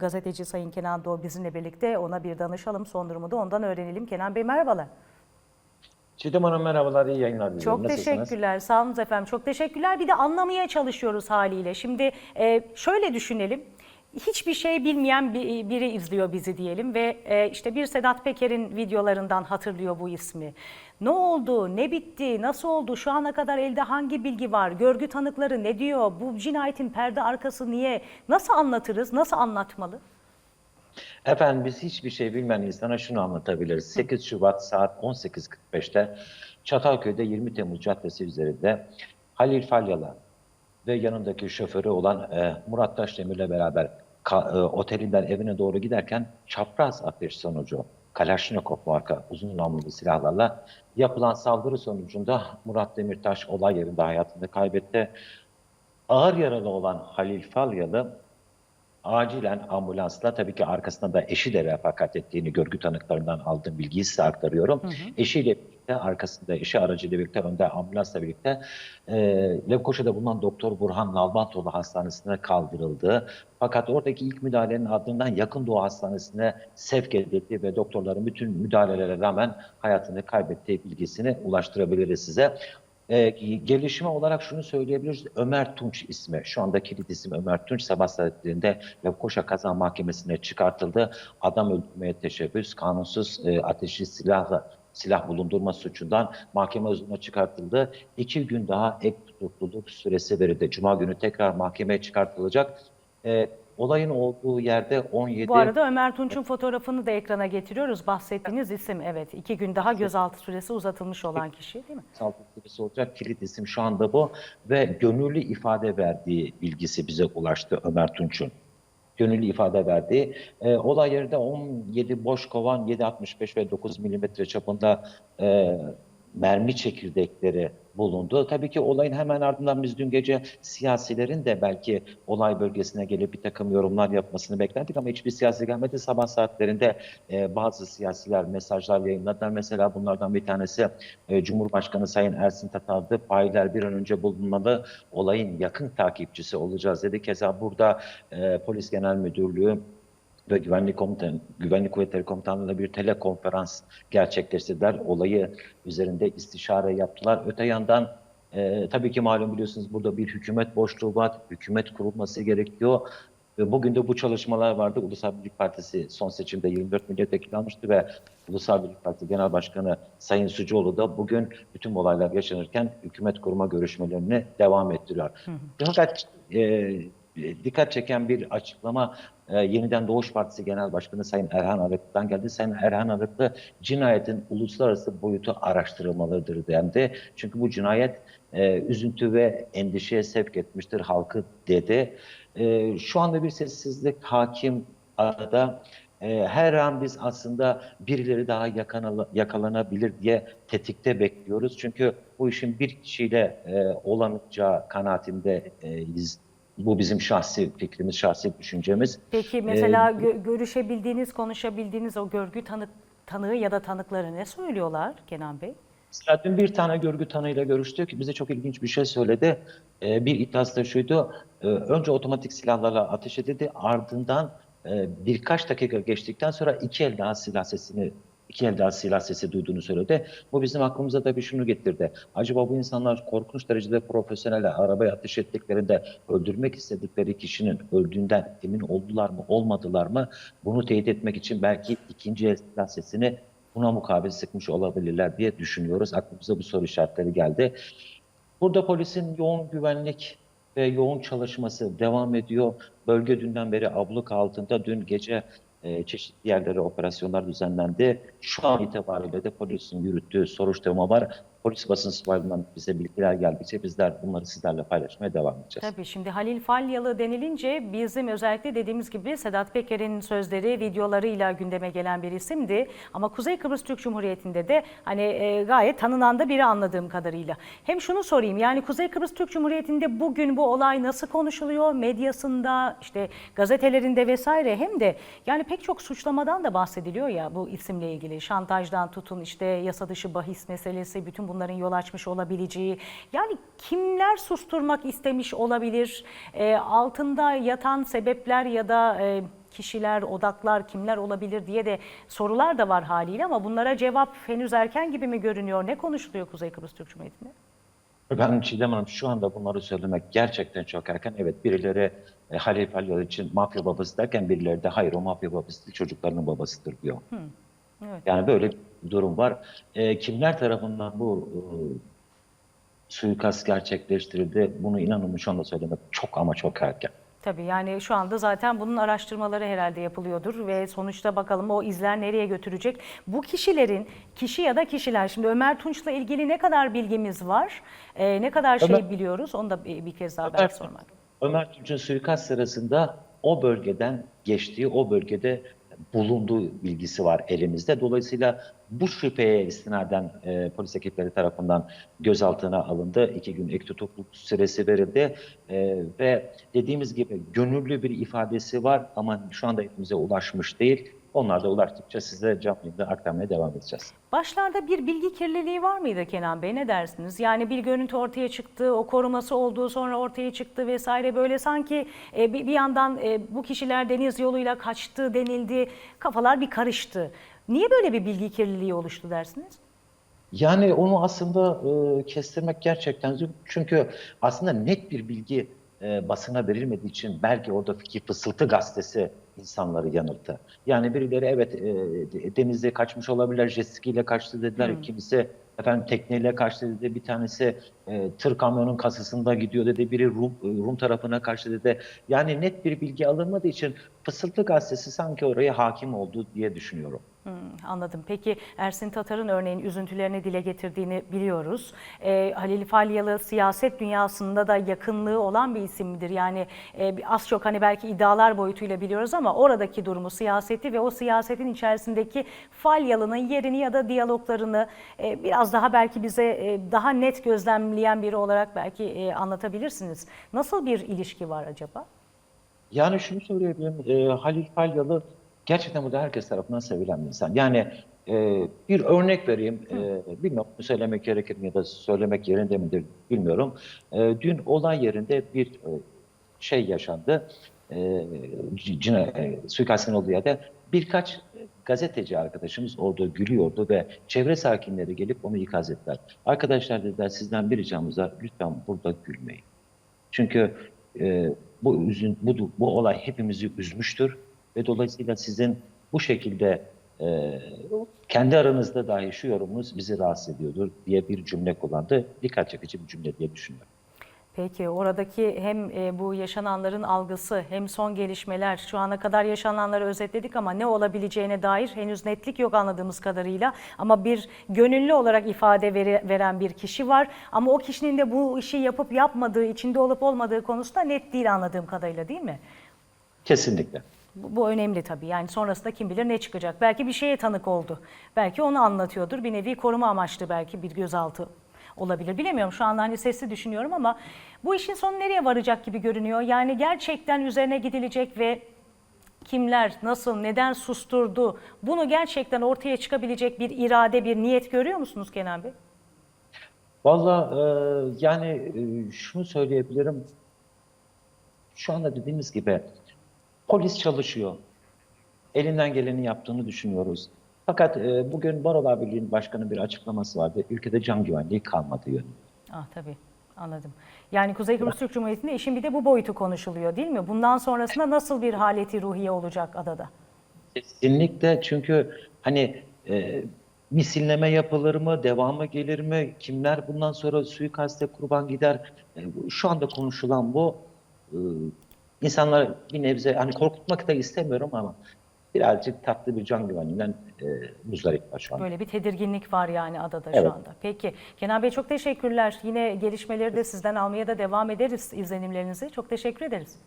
Gazeteci Sayın Kenan Doğu bizimle birlikte ona bir danışalım. Son durumu da ondan öğrenelim. Kenan Bey merhabalar. Çiğdem Hanım merhabalar, iyi yayınlar diliyorum. Çok Nasılsınız? teşekkürler. Sağ olun efendim. Çok teşekkürler. Bir de anlamaya çalışıyoruz haliyle. Şimdi e, şöyle düşünelim. Hiçbir şey bilmeyen bir- biri izliyor bizi diyelim ve e, işte bir Sedat Peker'in videolarından hatırlıyor bu ismi. Ne oldu, ne bitti, nasıl oldu, şu ana kadar elde hangi bilgi var, görgü tanıkları ne diyor, bu cinayetin perde arkası niye, nasıl anlatırız, nasıl anlatmalı? Efendim biz hiçbir şey bilmeyen insana şunu anlatabiliriz. 8 Şubat saat 18.45'te Çatalköy'de 20 Temmuz Caddesi üzerinde Halil Falyalı ve yanındaki şoförü olan e, Murat Taşdemir'le beraber ka- e, otelinden evine doğru giderken çapraz ateş sonucu Kalaşnikov marka uzun namlulu silahlarla yapılan saldırı sonucunda Murat Demirtaş olay yerinde hayatını kaybetti. Ağır yaralı olan Halil Falyalı acilen ambulansla tabii ki arkasında da eşi de refakat ettiğini görgü tanıklarından aldığım bilgiyi size aktarıyorum. Eşiyle birlikte arkasında eşi aracıyla birlikte önde ambulansla birlikte e, Lefkoşa'da bulunan Doktor Burhan Nalbantoğlu Hastanesi'ne kaldırıldı. Fakat oradaki ilk müdahalenin ardından Yakın Doğu Hastanesi'ne sevk edildi ve doktorların bütün müdahalelere rağmen hayatını kaybettiği bilgisini ulaştırabiliriz size. Ee, gelişme olarak şunu söyleyebiliriz. Ömer Tunç ismi. Şu anda kilit isim Ömer Tunç sabah saatlerinde Lefkoşa Kaza Mahkemesi'ne çıkartıldı. Adam öldürmeye teşebbüs, kanunsuz e, ateşli silahla silah bulundurma suçundan mahkeme huzuruna çıkartıldı. İki gün daha ek tutukluluk süresi verildi. Cuma günü tekrar mahkemeye çıkartılacak. Ee, olayın olduğu yerde 17... Bu arada Ömer Tunç'un fotoğrafını da ekrana getiriyoruz. Bahsettiğiniz isim evet. iki gün daha gözaltı süresi uzatılmış olan kişi değil mi? saldırısı olacak kilit isim şu anda bu ve gönüllü ifade verdiği bilgisi bize ulaştı Ömer Tunç'un. Gönüllü ifade verdiği. E, olay yerinde 17 boş kovan, 7.65 ve 9 milimetre çapında e, mermi çekirdekleri bulundu. Tabii ki olayın hemen ardından biz dün gece siyasilerin de belki olay bölgesine gelip bir takım yorumlar yapmasını beklerdik ama hiçbir siyasi gelmedi. Sabah saatlerinde e, bazı siyasiler mesajlar yayınladılar. Mesela bunlardan bir tanesi e, Cumhurbaşkanı Sayın Ersin Tatar'dı. Failler bir an önce bulunmalı, olayın yakın takipçisi olacağız dedi. Keza burada e, Polis Genel Müdürlüğü ve Güvenlik Komutanı, Güvenlik Kuvvetleri Komutanlığı'na bir telekonferans gerçekleştirdiler. Olayı üzerinde istişare yaptılar. Öte yandan e, tabii ki malum biliyorsunuz burada bir hükümet boşluğu var. Hükümet kurulması gerekiyor. Ve bugün de bu çalışmalar vardı. Ulusal Birlik Partisi son seçimde 24 milletvekili almıştı ve Ulusal Birlik Partisi Genel Başkanı Sayın Sucuoğlu da bugün bütün olaylar yaşanırken hükümet kurma görüşmelerini devam ettiriyor. Fakat e, dikkat çeken bir açıklama e, yeniden Doğuş Partisi Genel Başkanı Sayın Erhan Arıklı'dan geldi. Sayın Erhan Arıklı cinayetin uluslararası boyutu araştırılmalıdır dendi. Çünkü bu cinayet e, üzüntü ve endişeye sevk etmiştir halkı dedi. E, şu anda bir sessizlik hakim arada. E, her an biz aslında birileri daha yakalanabilir diye tetikte bekliyoruz. Çünkü bu işin bir kişiyle e, olamayacağı kanaatindeyiz. Bu bizim şahsi fikrimiz, şahsi düşüncemiz. Peki mesela gö- görüşebildiğiniz, konuşabildiğiniz o görgü tanık, tanığı ya da tanıkları ne söylüyorlar Kenan Bey? Mesela dün bir tane görgü tanığıyla görüştük. Bize çok ilginç bir şey söyledi. Ee, bir iddiası da şuydu. Ee, önce otomatik silahlarla ateş edildi. Ardından e, birkaç dakika geçtikten sonra iki el daha silah sesini iki el daha silah sesi duyduğunu söyledi. Bu bizim aklımıza da bir şunu getirdi. Acaba bu insanlar korkunç derecede profesyonel arabaya ateş ettiklerinde öldürmek istedikleri kişinin öldüğünden emin oldular mı, olmadılar mı? Bunu teyit etmek için belki ikinci el silah sesini buna mukabil sıkmış olabilirler diye düşünüyoruz. Aklımıza bu soru işaretleri geldi. Burada polisin yoğun güvenlik ve yoğun çalışması devam ediyor. Bölge dünden beri abluk altında. Dün gece e, çeşitli yerlere operasyonlar düzenlendi. Şu an itibariyle de polisin yürüttüğü soruşturma var. Polis basın subayından bize bilgiler geldikçe bizler bunları sizlerle paylaşmaya devam edeceğiz. Tabii şimdi Halil Falyalı denilince bizim özellikle dediğimiz gibi Sedat Peker'in sözleri, videolarıyla gündeme gelen bir isimdi. Ama Kuzey Kıbrıs Türk Cumhuriyeti'nde de hani e, gayet tanınan da biri anladığım kadarıyla. Hem şunu sorayım yani Kuzey Kıbrıs Türk Cumhuriyeti'nde bugün bu olay nasıl konuşuluyor? Medyasında, işte gazetelerinde vesaire hem de yani pek çok suçlamadan da bahsediliyor ya bu isimle ilgili. Şantajdan tutun işte yasa dışı bahis meselesi, bütün bunların yol açmış olabileceği. Yani kimler susturmak istemiş olabilir? E, altında yatan sebepler ya da e, kişiler, odaklar kimler olabilir diye de sorular da var haliyle ama bunlara cevap henüz erken gibi mi görünüyor? Ne konuşuluyor Kuzey Kıbrıs Türk Cumhuriyeti'nde? Ben Çiğdem Hanım şu anda bunları söylemek gerçekten çok erken. Evet birileri e, Halil Falyalı için mafya babası derken birileri de hayır o mafya babası değil çocuklarının babasıdır diyor. evet. Yani böyle durum var. E, kimler tarafından bu e, suikast gerçekleştirildi bunu inanın şu anda söylemek çok ama çok erken. Tabii yani şu anda zaten bunun araştırmaları herhalde yapılıyordur ve sonuçta bakalım o izler nereye götürecek. Bu kişilerin, kişi ya da kişiler, şimdi Ömer Tunç'la ilgili ne kadar bilgimiz var, Ee, ne kadar şey Ömer- biliyoruz onu da bir, bir kez daha Ömer, belki sormak. Ömer Tunç'un suikast sırasında o bölgeden geçtiği, o bölgede bulunduğu bilgisi var elimizde. Dolayısıyla bu şüpheye istinaden e, polis ekipleri tarafından gözaltına alındı. İki gün ek tutukluk süresi verildi. E, ve dediğimiz gibi gönüllü bir ifadesi var ama şu anda hepimize ulaşmış değil. Onlar da ulaştıkça size canlı yayında aktarmaya devam edeceğiz. Başlarda bir bilgi kirliliği var mıydı Kenan Bey ne dersiniz? Yani bir görüntü ortaya çıktı, o koruması olduğu sonra ortaya çıktı vesaire böyle sanki e, bir, yandan e, bu kişiler deniz yoluyla kaçtı denildi, kafalar bir karıştı. Niye böyle bir bilgi kirliliği oluştu dersiniz? Yani onu aslında e, kestirmek gerçekten zor. Çünkü aslında net bir bilgi e, basına verilmediği için belki oradaki fısıltı gazetesi insanları yanılttı. Yani birileri evet e, de- denizde kaçmış olabilirler, jet ski ile kaçtı dediler. Kimisi efendim tekneyle kaçtı dedi. Bir tanesi e, tır kamyonun kasasında gidiyor dedi. Biri Rum, e, Rum tarafına kaçtı dedi. Yani net bir bilgi alınmadığı için fısıltı gazetesi sanki oraya hakim oldu diye düşünüyorum. Hmm, anladım. Peki Ersin Tatar'ın örneğin üzüntülerini dile getirdiğini biliyoruz. Ee, Halil Falyalı siyaset dünyasında da yakınlığı olan bir isim midir? Yani e, az çok hani belki iddialar boyutuyla biliyoruz ama oradaki durumu, siyaseti ve o siyasetin içerisindeki Falyalı'nın yerini ya da diyaloglarını e, biraz daha belki bize e, daha net gözlemleyen biri olarak belki e, anlatabilirsiniz. Nasıl bir ilişki var acaba? Yani şunu söyleyebilirim, e, Halil Falyalı gerçekten burada herkes tarafından sevilen bir insan. Yani e, bir örnek vereyim, e, bilmiyorum söylemek gerekir mi ya da söylemek yerinde midir bilmiyorum. E, dün olay yerinde bir e, şey yaşandı, e, cina, e, suikastin olduğu yerde birkaç gazeteci arkadaşımız orada gülüyordu ve çevre sakinleri gelip onu ikaz ettiler. Arkadaşlar dediler sizden bir ricamız var, lütfen burada gülmeyin. Çünkü e, bu üzün bu bu olay hepimizi üzmüştür ve dolayısıyla sizin bu şekilde e, kendi aranızda dahi şu yorumunuz bizi rahatsız ediyordur diye bir cümle kullandı. Dikkat çekici bir cümle diye düşünüyorum. Peki oradaki hem e, bu yaşananların algısı hem son gelişmeler şu ana kadar yaşananları özetledik ama ne olabileceğine dair henüz netlik yok anladığımız kadarıyla. Ama bir gönüllü olarak ifade veri- veren bir kişi var ama o kişinin de bu işi yapıp yapmadığı, içinde olup olmadığı konusunda net değil anladığım kadarıyla değil mi? Kesinlikle. Bu, bu önemli tabii. Yani sonrasında kim bilir ne çıkacak. Belki bir şeye tanık oldu. Belki onu anlatıyordur. Bir nevi koruma amaçlı belki bir gözaltı olabilir. Bilemiyorum şu anda hani sesli düşünüyorum ama bu işin sonu nereye varacak gibi görünüyor. Yani gerçekten üzerine gidilecek ve kimler, nasıl, neden susturdu bunu gerçekten ortaya çıkabilecek bir irade, bir niyet görüyor musunuz Kenan Bey? Valla e, yani e, şunu söyleyebilirim. Şu anda dediğimiz gibi polis çalışıyor. Elinden geleni yaptığını düşünüyoruz. Fakat e, bugün Barolar Birliği'nin başkanı bir açıklaması vardı. Ülkede can güvenliği kalmadı yönünde. Ah tabii anladım. Yani Kuzey Kıbrıs Türk Cumhuriyeti'nde işin bir de bu boyutu konuşuluyor değil mi? Bundan sonrasında nasıl bir haleti ruhiye olacak adada? Kesinlikle çünkü hani e, misilleme yapılır mı, devamı gelir mi, kimler bundan sonra suikaste kurban gider? E, şu anda konuşulan bu. E, insanlar bir nebze hani korkutmak da istemiyorum ama birazcık tatlı bir can güvenliğinden e, muzdarip var şu anda. Böyle bir tedirginlik var yani adada Evet. şu anda. Peki Kenan Bey çok teşekkürler. Yine gelişmeleri de sizden almaya da devam ederiz izlenimlerinizi. Çok teşekkür ederiz.